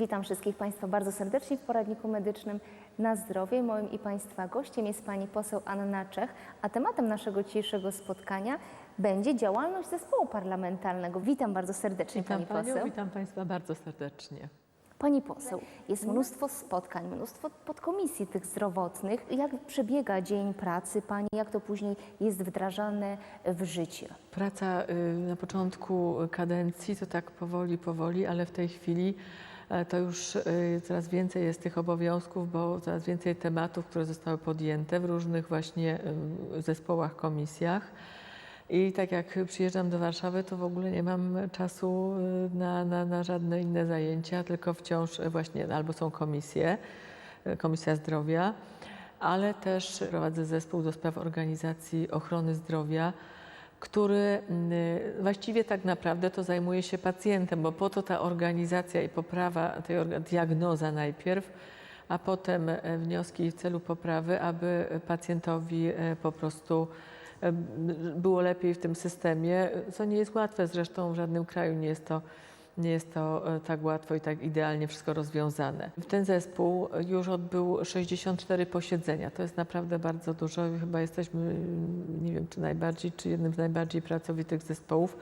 Witam wszystkich Państwa bardzo serdecznie w poradniku medycznym na zdrowie. Moim i Państwa gościem jest Pani poseł Anna Czech, a tematem naszego dzisiejszego spotkania będzie działalność zespołu parlamentarnego. Witam bardzo serdecznie Witam Pani Panią, poseł. witam Państwa bardzo serdecznie. Pani poseł, jest mnóstwo spotkań, mnóstwo podkomisji tych zdrowotnych. Jak przebiega dzień pracy Pani, jak to później jest wdrażane w życie? Praca y, na początku kadencji to tak powoli, powoli, ale w tej chwili to już y, coraz więcej jest tych obowiązków, bo coraz więcej tematów, które zostały podjęte w różnych właśnie y, zespołach, komisjach. I tak jak przyjeżdżam do Warszawy, to w ogóle nie mam czasu y, na, na, na żadne inne zajęcia, tylko wciąż właśnie albo są komisje, Komisja Zdrowia, ale też prowadzę zespół do spraw organizacji ochrony zdrowia, który y, właściwie tak naprawdę to zajmuje się pacjentem, bo po to ta organizacja i poprawa tej diagnoza najpierw, a potem e, wnioski w celu poprawy, aby pacjentowi e, po prostu e, było lepiej w tym systemie, co nie jest łatwe, zresztą w żadnym kraju nie jest to, nie jest to e, tak łatwo i tak idealnie wszystko rozwiązane. Ten zespół już odbył 64 posiedzenia. To jest naprawdę bardzo dużo. Chyba jesteśmy, mm, nie wiem, czy najbardziej, czy jednym z najbardziej pracowitych zespołów.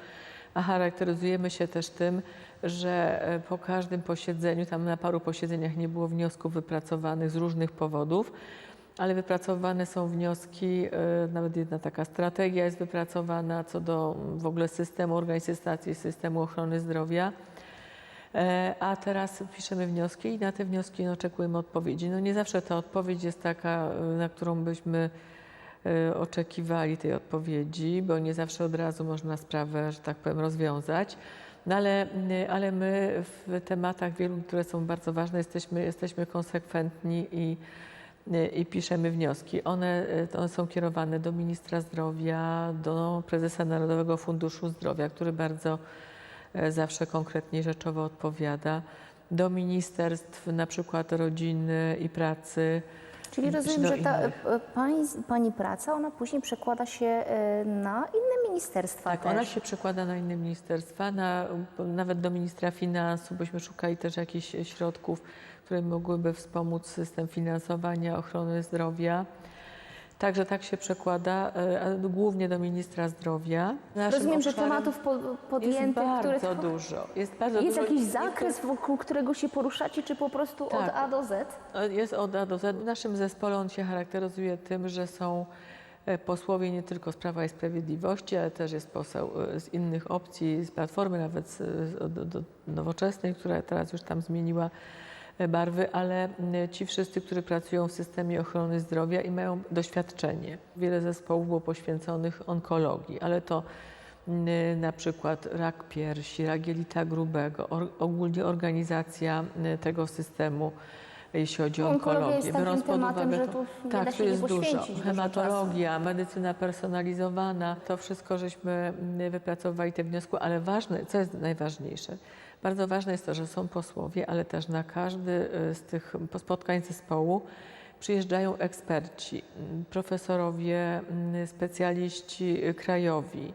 A charakteryzujemy się też tym, że e, po każdym posiedzeniu, tam na paru posiedzeniach nie było wniosków wypracowanych z różnych powodów, ale wypracowane są wnioski, e, nawet jedna taka strategia jest wypracowana co do mm, w ogóle systemu organizacji, systemu ochrony zdrowia. E, A teraz piszemy wnioski i na te wnioski no, oczekujemy odpowiedzi. No nie zawsze ta odpowiedź jest taka, e, na którą byśmy e, oczekiwali tej odpowiedzi, bo nie zawsze od razu można sprawę, że tak powiem, rozwiązać. No ale, ale my w tematach wielu, które są bardzo ważne, jesteśmy, jesteśmy konsekwentni i, i piszemy wnioski. One, e, one są kierowane do ministra zdrowia, do prezesa Narodowego Funduszu Zdrowia, który bardzo e, zawsze konkretnie i rzeczowo odpowiada, do ministerstw na przykład rodziny i pracy. Czyli czy rozumiem, że ta pani, pani praca, ona później przekłada się na inne ministerstwa Tak, też. ona się przekłada na inne ministerstwa, na, nawet do ministra finansów, byśmy szukali też jakichś środków, które mogłyby wspomóc system finansowania ochrony zdrowia. Także tak się przekłada, e, głównie do ministra zdrowia. Naszym Rozumiem, że tematów po, jest podjętych, bardzo które... dużo. Jest bardzo Jest dużo. jakiś Jest- zakres, wokół którego się poruszacie, czy po prostu od Tak. A do Z? Jest od A do Z. W naszym zespole on się charakteryzuje tym, że są e, posłowie nie tylko z Prawa i Sprawiedliwości, ale też jest poseł e, z innych opcji, z Platformy, nawet z, Nowoczesnej, która teraz już tam zmieniła barwy, ale m, ci wszyscy, którzy pracują w systemie ochrony zdrowia i mają doświadczenie. Wiele zespołów było poświęconych onkologii, ale to m, na przykład rak piersi, rak jelita grubego, or, ogólnie organizacja m, tego systemu, jeśli chodzi o onkologię. Biorąc pod uwagę to- tak, nie jest dużo. Hematologia, medycyna personalizowana, to wszystko żeśmy mm, wypracowali te wnioski, ale ważne, co jest najważniejsze, bardzo ważne jest to, że są posłowie, ale też na każdy y, z tych spotkań zespołu przyjeżdżają eksperci, mm, profesorowie, mm, specjaliści krajowi,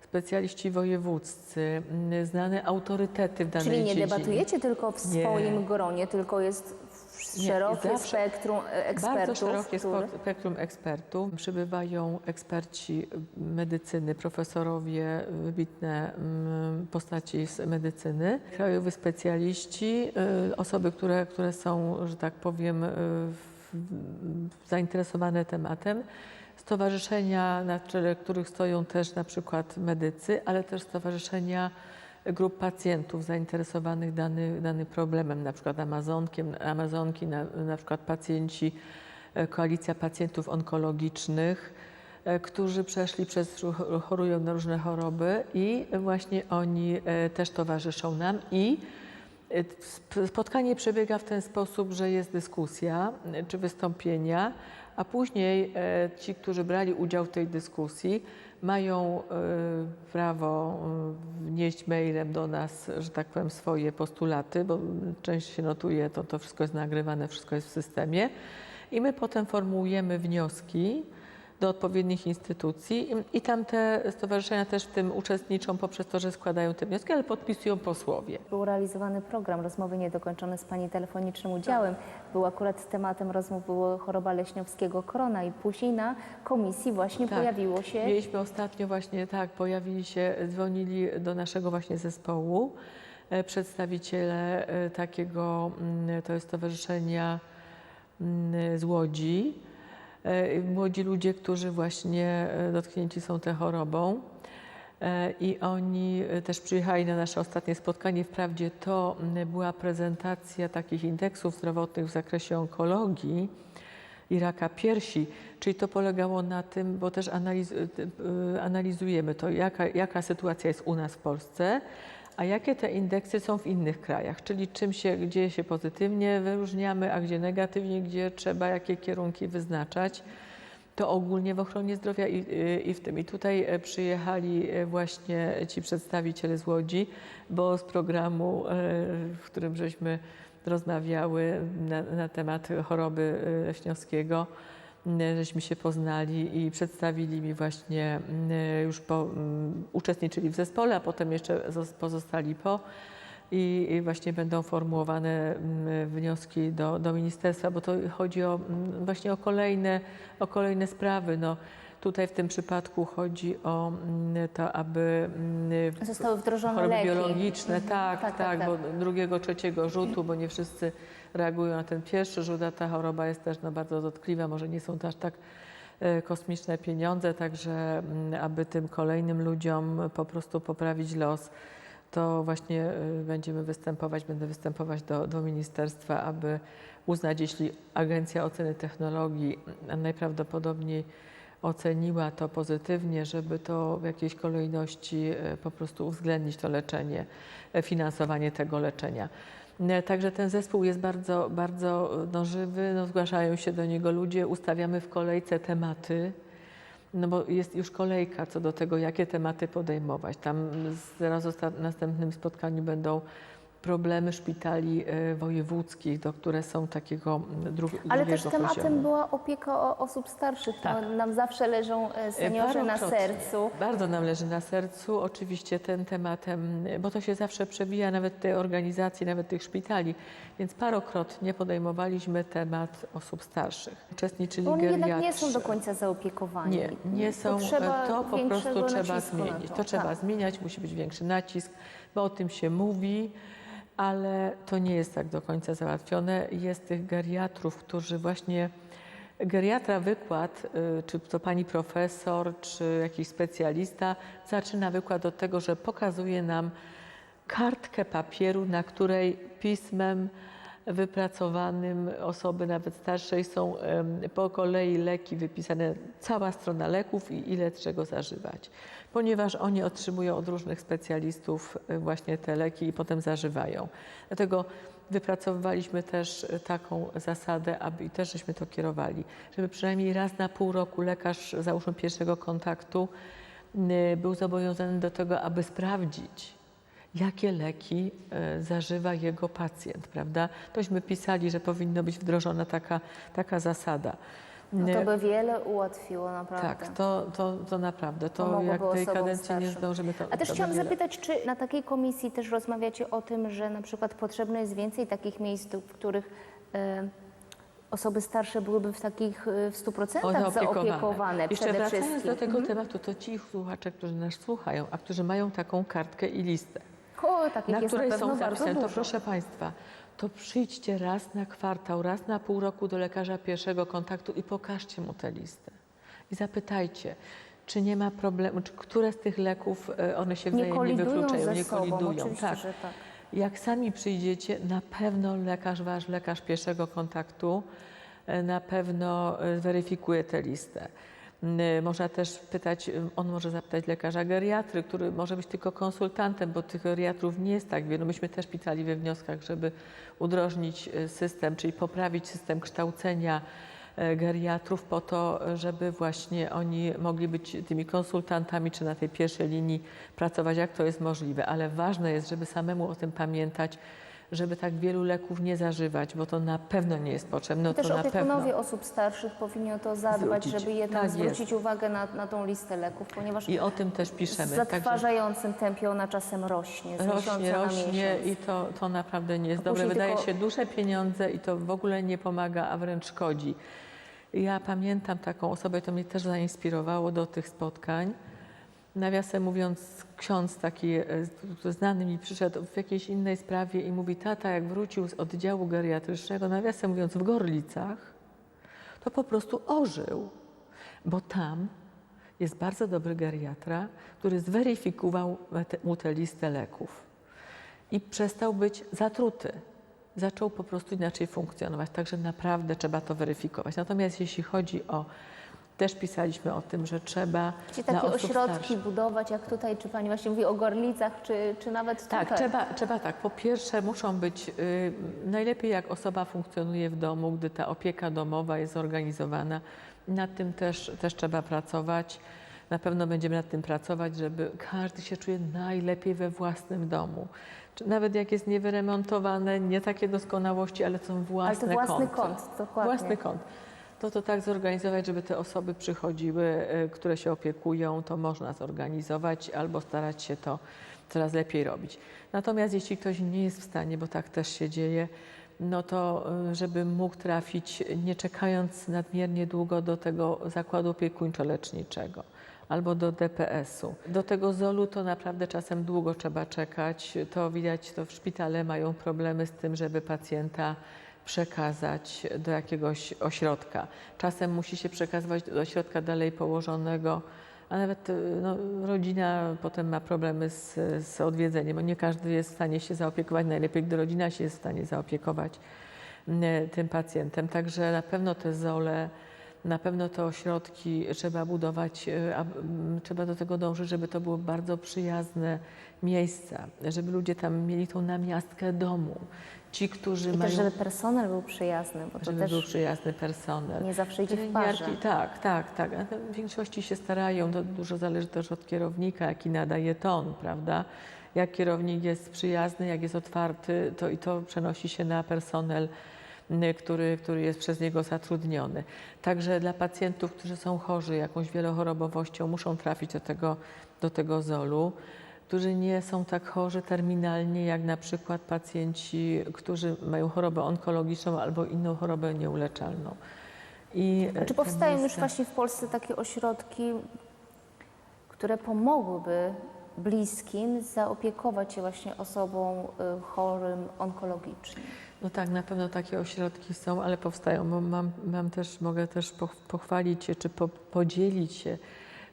specjaliści wojewódzcy, mm, znane autorytety w danej Czyli nie dziedzinie. debatujecie tylko w Nie. swoim gronie, tylko jest Nie, szerokie zawsze- spektrum e, ekspertów. Bardzo szerokie spo- spektrum ekspertów. Przybywają eksperci medycyny, profesorowie, wybitne mm, postaci z medycyny, krajowi specjaliści, y, osoby, które, które są, że tak powiem, y, zainteresowane tematem. Stowarzyszenia, na czele których stoją też na przykład medycy, ale też stowarzyszenia grup pacjentów zainteresowanych dany, danym problemem, na przykład Amazonkiem, Amazonki, na, na przykład pacjenci, e, koalicja pacjentów onkologicznych, e, którzy przeszli przez, chorują na różne choroby i właśnie oni e, też towarzyszą nam i sp- spotkanie przebiega w ten sposób, że jest dyskusja czy wystąpienia, a później e, ci, którzy brali udział w tej dyskusji, mają e, prawo e, wnieść mailem do nas, że tak powiem, swoje postulaty, bo część się notuje, to, to wszystko jest nagrywane, wszystko jest w systemie. I my potem formułujemy wnioski do odpowiednich instytucji i, i tam te stowarzyszenia też w tym uczestniczą poprzez to, że składają te wnioski, ale podpisują posłowie. Był realizowany program Rozmowy Niedokończone z Pani telefonicznym udziałem. Był akurat tematem rozmów choroba leśniowskiego korona i później na komisji właśnie Tak. pojawiło się... Mieliśmy ostatnio właśnie, tak, pojawili się, dzwonili do naszego właśnie zespołu e, przedstawiciele e, takiego, mm, to jest Stowarzyszenia mm, z Łodzi. E, Młodzi ludzie, którzy właśnie e, dotknięci są tą chorobą. E, I oni też przyjechali na nasze ostatnie spotkanie. Wprawdzie to była prezentacja takich indeksów zdrowotnych w zakresie onkologii i raka piersi, czyli to polegało na tym, bo też analiz, analizujemy to, jaka, jaka sytuacja jest u nas w Polsce, a jakie te indeksy są w innych krajach, czyli czym się, gdzie się pozytywnie wyróżniamy, a gdzie negatywnie, gdzie trzeba jakie kierunki wyznaczać to ogólnie w ochronie zdrowia i, i w tym. I tutaj e, przyjechali e, właśnie ci przedstawiciele z Łodzi, bo z programu, e, w którym żeśmy rozmawiały na, na temat choroby leśniowskiego, żeśmy się poznali i przedstawili mi właśnie, m, już po, m, uczestniczyli w zespole, a potem jeszcze zos- pozostali po. I i właśnie będą formułowane mm, wnioski do, do ministerstwa, bo to chodzi o, mm, właśnie o kolejne, o kolejne sprawy. No, tutaj w tym przypadku chodzi o mm, to, aby mm, Zostały wdrożone choroby leki. biologiczne, Mhm. tak, Tak, tak, tak, bo drugiego, trzeciego rzutu, bo nie wszyscy reagują na ten pierwszy rzut, a ta choroba jest też no, bardzo dotkliwa, może nie są to aż tak e, kosmiczne pieniądze, także mm, aby tym kolejnym ludziom po prostu poprawić los, to właśnie e, będziemy występować, będę występować do, do ministerstwa, aby uznać, jeśli Agencja Oceny Technologii najprawdopodobniej oceniła to pozytywnie, żeby to w jakiejś kolejności e, po prostu uwzględnić to leczenie, e, finansowanie tego leczenia. E, Także ten zespół jest bardzo, bardzo no, żywy, no, zgłaszają się do niego ludzie, ustawiamy w kolejce tematy, no bo jest już kolejka co do tego, jakie tematy podejmować. Tam zaraz w następnym spotkaniu będą problemy szpitali e, wojewódzkich, do które są takiego mm, dru, Ale też tematem poziomu. była opieka o osób starszych. To Tak. nam zawsze leżą e, seniorzy na sercu. Bardzo nam leży na sercu oczywiście ten tematem, bo to się zawsze przewija nawet tej organizacji, nawet tych szpitali, więc parokrotnie podejmowaliśmy temat osób starszych. Uczestniczyli Bo oni jednak nie geriatrzy. są do końca zaopiekowani. Nie, nie są. trzeba To po prostu trzeba zmienić. To, To trzeba tak. zmieniać, musi być większy nacisk, bo o tym się mówi, ale to nie jest tak do końca załatwione. Jest tych geriatrów, którzy właśnie geriatra wykład, y, czy to pani profesor, czy jakiś specjalista, zaczyna wykład od tego, że pokazuje nam kartkę papieru, na której pismem wypracowanym osoby nawet starszej są po kolei leki wypisane, cała strona leków i ile czego zażywać. Ponieważ oni otrzymują od różnych specjalistów y, właśnie te leki i potem zażywają. Dlatego wypracowywaliśmy też y, taką zasadę, aby i też żeśmy to kierowali, żeby przynajmniej raz na pół roku lekarz, załóżmy pierwszego kontaktu, był zobowiązany do tego, aby sprawdzić, jakie leki e, zażywa jego pacjent, prawda? Tośmy pisali, że powinno być wdrożona taka, taka zasada. No to by wiele ułatwiło naprawdę. tak, to, to, to naprawdę. To Pomogłoby jak tej kadencji nie starszym. zdążymy, to A też to chciałam będzie- zapytać, czy na takiej komisji też rozmawiacie o tym, że na przykład potrzebne jest więcej takich miejsc, w których e, osoby starsze byłyby w takich e, w 100% O, zaopiekowane Jeszcze przede wracając wszystkim. do tego Mhm. tematu, to ci słuchacze, którzy nas słuchają, a którzy mają taką kartkę i listę, O, takich na jest na której pewno są zapisane, to proszę Państwa, to przyjdźcie raz na kwartał, raz na pół roku do lekarza pierwszego kontaktu i pokażcie mu tę listę. I zapytajcie, czy nie ma problemu, czy które z tych leków e, one się nie wzajemnie kolidują wykluczają, nie sobą, kolidują. tak. tak. Jak sami przyjdziecie, na pewno lekarz, wasz lekarz pierwszego kontaktu e, na pewno e, zweryfikuje tę listę. N- Można też pytać, m, on może zapytać lekarza geriatry, który może być tylko konsultantem, bo tych geriatrów nie jest tak wielu. Myśmy też pisali we wnioskach, żeby udrożnić e, system, czyli poprawić system kształcenia geriatrów po to, żeby właśnie oni mogli być tymi konsultantami, czy na tej pierwszej linii pracować, jak to jest możliwe. Ale ważne jest, żeby samemu o tym pamiętać, żeby tak wielu leków nie zażywać, bo to na pewno nie jest potrzebne. No Też to na opiekunowie osób starszych powinni o to zadbać, Zwrócić. żeby jednak Tak jest. zwrócić uwagę na, na tą listę leków, ponieważ I o tym też w piszemy. Także zatrważającym tempie ona czasem rośnie, z rośnie, rośnie i to, to naprawdę nie jest dobre. Wydaje tylko- się duże pieniądze i to w ogóle nie pomaga, a wręcz szkodzi. Ja pamiętam taką osobę, to mnie też zainspirowało do tych spotkań. Nawiasem mówiąc, ksiądz taki e, znany mi przyszedł w jakiejś innej sprawie i mówi, tata jak wrócił z oddziału geriatrycznego, nawiasem mówiąc w Gorlicach, to po prostu ożył, bo tam jest bardzo dobry geriatra, który zweryfikował mu tę listę leków i przestał być zatruty. Zaczął po prostu inaczej funkcjonować, także naprawdę trzeba to weryfikować. Natomiast jeśli chodzi o, też pisaliśmy o tym, że trzeba dla takie ośrodki starszych, budować, jak tutaj, czy Pani właśnie mówi o Gorlicach, czy, czy nawet tak, tutaj? trzeba, trzeba tak. Po pierwsze muszą być, y, najlepiej jak osoba funkcjonuje w domu, gdy ta opieka domowa jest zorganizowana. Nad tym też, też trzeba pracować. Na pewno będziemy nad tym pracować, żeby każdy się czuje najlepiej we własnym domu. Czy Nawet jak jest niewyremontowane, nie takie doskonałości, ale są Ale własne to własny kąty. kąt, dokładnie. Własny kąt. To to tak zorganizować, żeby te osoby przychodziły, y, które się opiekują, to można zorganizować albo starać się to coraz lepiej robić. Natomiast jeśli ktoś nie jest w stanie, bo tak też się dzieje, no to y, żeby mógł trafić, nie czekając nadmiernie długo do tego zakładu opiekuńczo-leczniczego albo do DPS-u. Do tego ZOL-u to naprawdę czasem długo trzeba czekać. To widać, to w szpitale mają problemy z tym, żeby pacjenta przekazać do jakiegoś ośrodka. Czasem musi się przekazywać do ośrodka dalej położonego, a nawet y, no, rodzina potem ma problemy z, z odwiedzeniem, bo nie każdy jest w stanie się zaopiekować. Najlepiej, gdy rodzina się jest w stanie zaopiekować mm, tym pacjentem. Także na pewno te zole, na pewno te ośrodki trzeba budować, mm, trzeba do tego dążyć, żeby to były bardzo przyjazne miejsca, żeby ludzie tam mieli tą namiastkę domu. Ci, którzy I mają też, żeby personel był przyjazny, bo to żeby też był przyjazny personel. nie zawsze idzie w parze. Tak, tak, tak. W większości się starają, to dużo zależy też od kierownika, jaki nadaje ton, prawda? Jak kierownik jest przyjazny, jak jest otwarty, to i to przenosi się na personel, który, który jest przez niego zatrudniony. Także dla pacjentów, którzy są chorzy jakąś wielochorobowością, muszą trafić do tego, do tego ZOL-u którzy nie są tak chorzy terminalnie, jak na przykład pacjenci, którzy mają chorobę onkologiczną albo inną chorobę nieuleczalną. I A czy powstają już miejsca- właśnie w Polsce takie ośrodki, które pomogłyby bliskim zaopiekować się właśnie osobą y, chorym onkologicznie? No tak, na pewno takie ośrodki są, ale powstają, mam, mam też, mogę też poch- pochwalić się, czy po, podzielić się,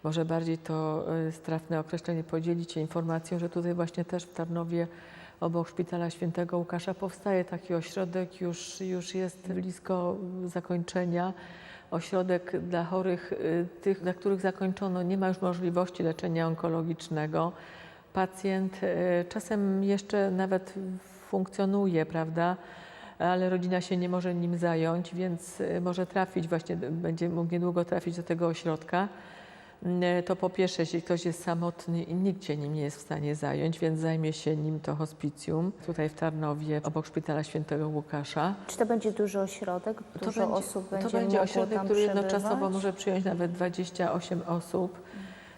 może bardziej to y, strafne określenie, podzielić się informacją, że tutaj właśnie też w Tarnowie obok Szpitala Świętego Łukasza powstaje taki ośrodek, już, już jest blisko zakończenia. Ośrodek dla chorych, y, tych, dla których zakończono, nie ma już możliwości leczenia onkologicznego. Pacjent y, czasem jeszcze nawet funkcjonuje, prawda? ale rodzina się nie może nim zająć, więc y, może trafić, właśnie będzie mógł niedługo trafić do tego ośrodka. Y, To po pierwsze, jeśli ktoś jest samotny i nikt się nim nie jest w stanie zająć, więc zajmie się nim to hospicjum tutaj w Tarnowie, obok Szpitala Świętego Łukasza. Czy to będzie duży ośrodek? Dużo osób będzie to będzie ośrodek, który jednoczasowo przebywać? może przyjąć nawet 28 osób.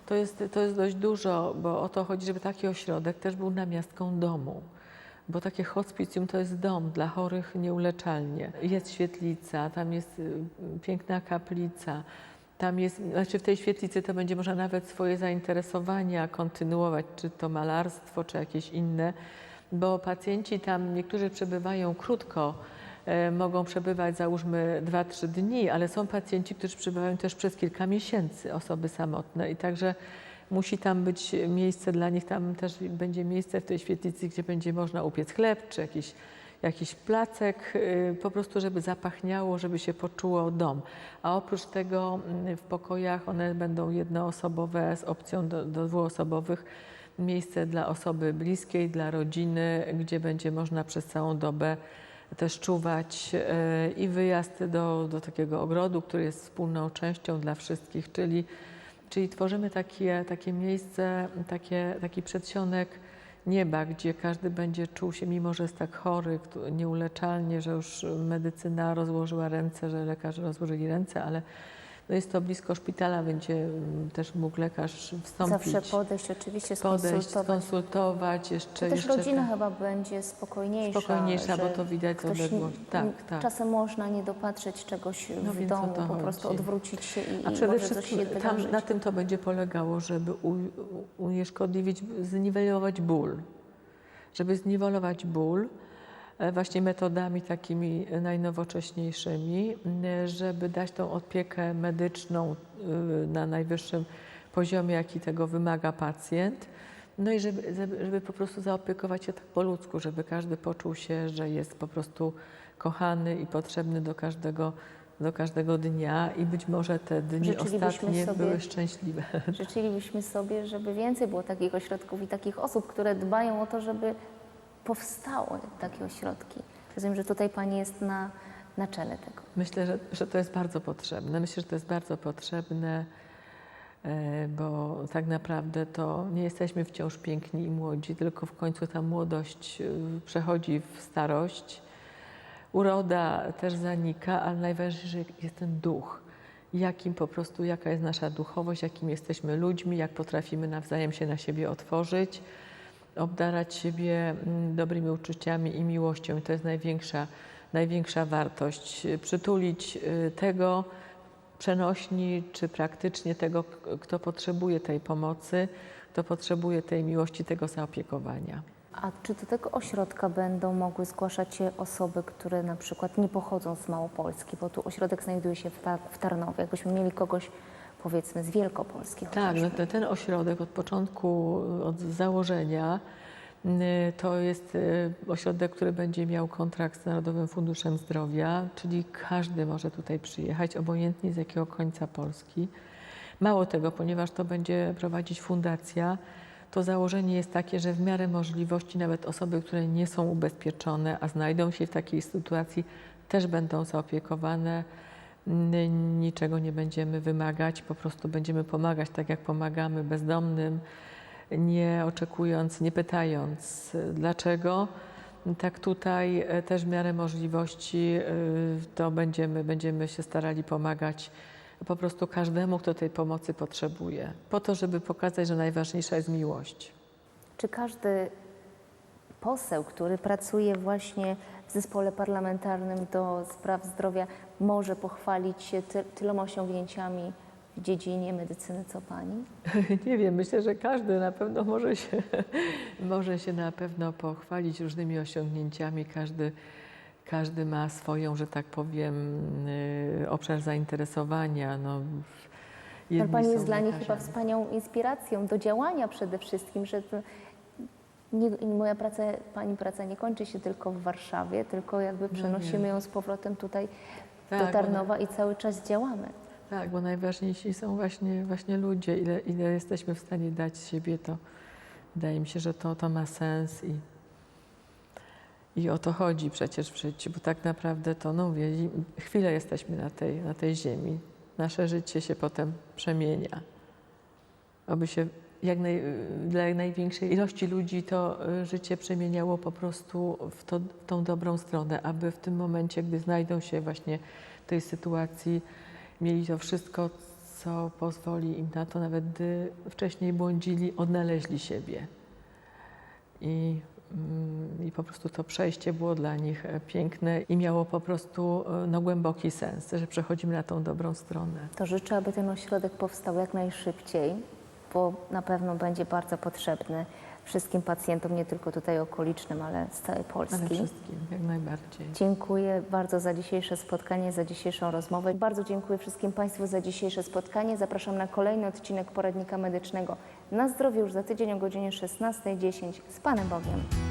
To jest, to jest dość dużo, bo o to chodzi, żeby taki ośrodek też był namiastką domu. Bo takie hospicjum to jest dom dla chorych nieuleczalnie. Jest świetlica, tam jest y, piękna kaplica. Tam jest, znaczy w tej świetlicy to będzie można nawet swoje zainteresowania kontynuować, czy to malarstwo, czy jakieś inne, bo pacjenci tam, niektórzy przebywają krótko, e, mogą przebywać załóżmy 2-3 dni, ale są pacjenci, którzy przebywają też przez kilka miesięcy, osoby samotne i także musi tam być miejsce dla nich, tam też będzie miejsce w tej świetlicy, gdzie będzie można upiec chleb, czy jakiś, jakiś placek, y, po prostu żeby zapachniało, żeby się poczuło dom. A oprócz tego mm, w pokojach one będą jednoosobowe z opcją do, do dwuosobowych, miejsce dla osoby bliskiej, dla rodziny, gdzie będzie można przez całą dobę też czuwać e, i wyjazd do, do takiego ogrodu, który jest wspólną częścią dla wszystkich, czyli, czyli tworzymy takie, takie miejsce, takie, taki przedsionek nieba, gdzie każdy będzie czuł się, mimo że jest tak chory, nieuleczalnie, że już medycyna rozłożyła ręce, że lekarze rozłożyli ręce, ale no jest to blisko szpitala, będzie mm, też mógł lekarz wstąpić, Zawsze podejść, oczywiście podejść, skonsultować. skonsultować, jeszcze, To też jeszcze rodzina tak. chyba będzie spokojniejsza. Spokojniejsza, bo to widać z odległości. Tak, tak. Czasem można nie dopatrzeć czegoś No w domu, po chodzi. prostu odwrócić się i, A przede wszystkim tam, na tym to będzie polegało, żeby u, unieszkodliwić, zniwelować ból. Żeby zniwelować ból właśnie metodami takimi najnowocześniejszymi, m, żeby dać tą opiekę medyczną y, na najwyższym poziomie, jaki tego wymaga pacjent. No i żeby, żeby, po prostu zaopiekować się tak po ludzku, żeby każdy poczuł się, że jest po prostu kochany i potrzebny do każdego, do każdego dnia i być może te dni ostatnie sobie- były szczęśliwe. Życzylibyśmy sobie, żeby więcej było takich ośrodków i takich osób, które dbają o to, żeby powstały takie ośrodki. Rozumiem, że tutaj Pani jest na, na czele tego. Myślę, że, że to jest bardzo potrzebne. Myślę, że to jest bardzo potrzebne, e, bo tak naprawdę to nie jesteśmy wciąż piękni i młodzi, tylko w końcu ta młodość e, przechodzi w starość. Uroda też zanika, ale najważniejszy jest ten duch. Jakim po prostu, jaka jest nasza duchowość, jakim jesteśmy ludźmi, jak potrafimy nawzajem się na siebie otworzyć, obdarać siebie mm, dobrymi uczuciami i miłością. I to jest największa, największa wartość. Przytulić y, tego przenośni, czy praktycznie tego, kto potrzebuje tej pomocy, kto potrzebuje tej miłości, tego zaopiekowania. A czy do tego ośrodka będą mogły zgłaszać się osoby, które na przykład nie pochodzą z Małopolski, bo tu ośrodek znajduje się w Tarnowie. Jakbyśmy mieli kogoś powiedzmy z Wielkopolski. Tak, no ten, ośrodek od początku, od założenia, y, to jest y, ośrodek, który będzie miał kontrakt z Narodowym Funduszem Zdrowia, czyli każdy może tutaj przyjechać, obojętnie z jakiego końca Polski. Mało tego, ponieważ to będzie prowadzić fundacja, to założenie jest takie, że w miarę możliwości nawet osoby, które nie są ubezpieczone, a znajdą się w takiej sytuacji, też będą zaopiekowane. Niczego nie będziemy wymagać, po prostu będziemy pomagać tak, jak pomagamy bezdomnym, nie oczekując, nie pytając dlaczego. Tak tutaj e, też w miarę możliwości y, to będziemy, będziemy się starali pomagać po prostu każdemu, kto tej pomocy potrzebuje, po to, żeby pokazać, że najważniejsza jest miłość. Czy każdy poseł, który pracuje właśnie w zespole parlamentarnym do spraw zdrowia, może pochwalić się ty, tyloma osiągnięciami w dziedzinie medycyny co pani? Nie wiem, myślę, że każdy na pewno może się, może się na pewno pochwalić różnymi osiągnięciami. Każdy, każdy ma swoją, że tak powiem, y, obszar zainteresowania. No, jedni jest dla nich chyba wspaniałą inspiracją do działania przede wszystkim, że nie, moja praca, pani praca nie kończy się tylko w Warszawie, tylko jakby przenosimy ją z powrotem tutaj Tak, do Tarnowa i cały czas działamy. Tak, bo najważniejsi są właśnie, właśnie ludzie. Ile, ile jesteśmy w stanie dać siebie, to wydaje mi się, że to, to ma sens i, i o to chodzi przecież w życiu, bo tak naprawdę to, no mówię, chwilę jesteśmy na tej, na tej ziemi. Nasze życie się potem przemienia. Aby się jak naj, dla jak największej ilości ludzi to y, życie przemieniało po prostu w, to, w tą dobrą stronę, aby w tym momencie, gdy znajdą się właśnie w tej sytuacji, mieli to wszystko, co pozwoli im na to, nawet gdy wcześniej błądzili, odnaleźli siebie. I, mm, I po prostu to przejście było dla nich e, piękne i miało po prostu e, no, głęboki sens, że przechodzimy na tą dobrą stronę. To życzę, aby ten ośrodek powstał jak najszybciej, bo na pewno będzie bardzo potrzebny wszystkim pacjentom, nie tylko tutaj okolicznym, ale z całej Ale Polski. wszystkim, jak najbardziej. Dziękuję bardzo za dzisiejsze spotkanie, za dzisiejszą rozmowę. Bardzo dziękuję wszystkim Państwu za dzisiejsze spotkanie. Zapraszam na kolejny odcinek Poradnika Medycznego na zdrowie już za tydzień o godzinie 16.10. Z Panem Bogiem.